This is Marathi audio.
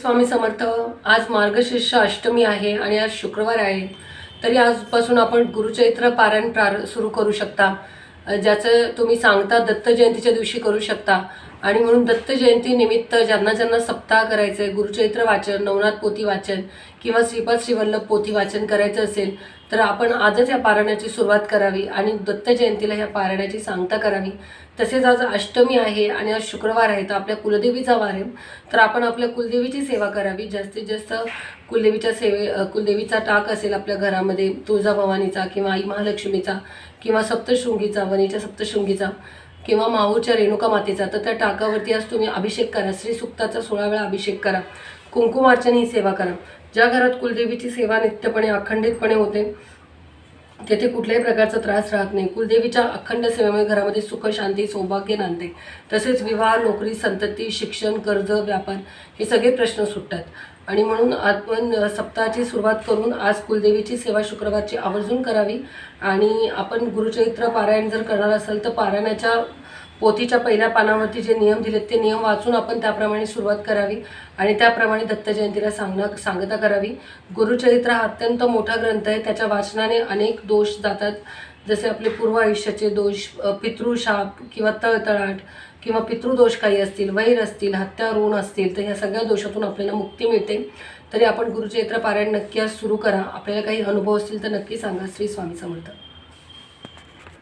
स्वामी समर्थ आज मार्गशीर्ष अष्टमी आहे आणि आज शुक्रवार आहे. तरी आजपासून आपण गुरुचैत्र पारायण प्रार सुरू करू शकता. ज्याचं तुम्ही सांगता दत्त जयंतीच्या दिवशी करू शकता. आणि म्हणून दत्त जयंती निमित्त ज्यांना ज्यांना सप्ताह करायचं आहे गुरुचैत्र वाचन नवनाथ पोथी वाचन किंवा श्रीपाद श्रीवल्लभ पोथी वाचन करायचं असेल तर आपण आजच या पारायणाची सुरुवात करावी आणि दत्त जयंतीला ह्या पारायणाची सांगता करावी. तसेच आज अष्टमी आहे आणि आज शुक्रवार आहे तर आपल्या कुलदेवीचा वार आहे. तर आपण आपल्या कुलदेवीची सेवा करावी. जास्तीत जास्त कुलदेवीच्या सेवे कुलदेवीचा टाक असेल आपल्या घरामध्ये तुळजाभवानीचा किंवा आई महालक्ष्मीचा किंवा सप्तशृंगीचा वणीच्या सप्तशृंगीचा किंवा माहूरच्या रेणुका मातेचा तर त्या टाकावरती आज तुम्ही अभिषेक करा. श्री सुक्ताचा सोळा वेळा अभिषेक करा. कुंकुमार्चन ही सेवा करा. ज्या घरात कुलदेवीची सेवा नित्यपणे अखंडितपणे होते तेथे कुठल्याही प्रकारचा त्रास राहत नाही. कुलदेवीच्या अखंड सेवेमुळे घरामध्ये सुख शांती सौभाग्य नांदते. तसेच विवाह नोकरी संतती शिक्षण कर्ज व्यापार हे सगळे प्रश्न सुटतात. आणि म्हणून आपण सप्ताहाची सुरुवात करून आज कुलदेवीची सेवा शुक्रवारची आवर्जून करावी. आणि आपण गुरुचरित्र पारायण जर करणार असाल तर पारायणाच्या पोथीच्या पहिल्या पानावरती जे नियम दिलेत ते नियम वाचून आपण त्याप्रमाणे सुरुवात करावी आणि त्याप्रमाणे दत्त जयंतीला सांगणं सांगता करावी. गुरुचरित्र हा अत्यंत मोठा ग्रंथ आहे. त्याच्या वाचनाने अनेक दोष जातात. जसे आपले पूर्व आयुष्याचे दोष पितृशाप किंवा तळतळाट किंवा पितृदोष काही असतील वैर असतील हत्या ऋण असतील तर ह्या सगळ्या दोषातून आपल्याला मुक्ती मिळते. तरी आपण गुरुचरित्र पारायण नक्की आज सुरू करा. आपल्याला काही अनुभव असतील तर नक्की सांगा. श्री स्वामी समर्थ.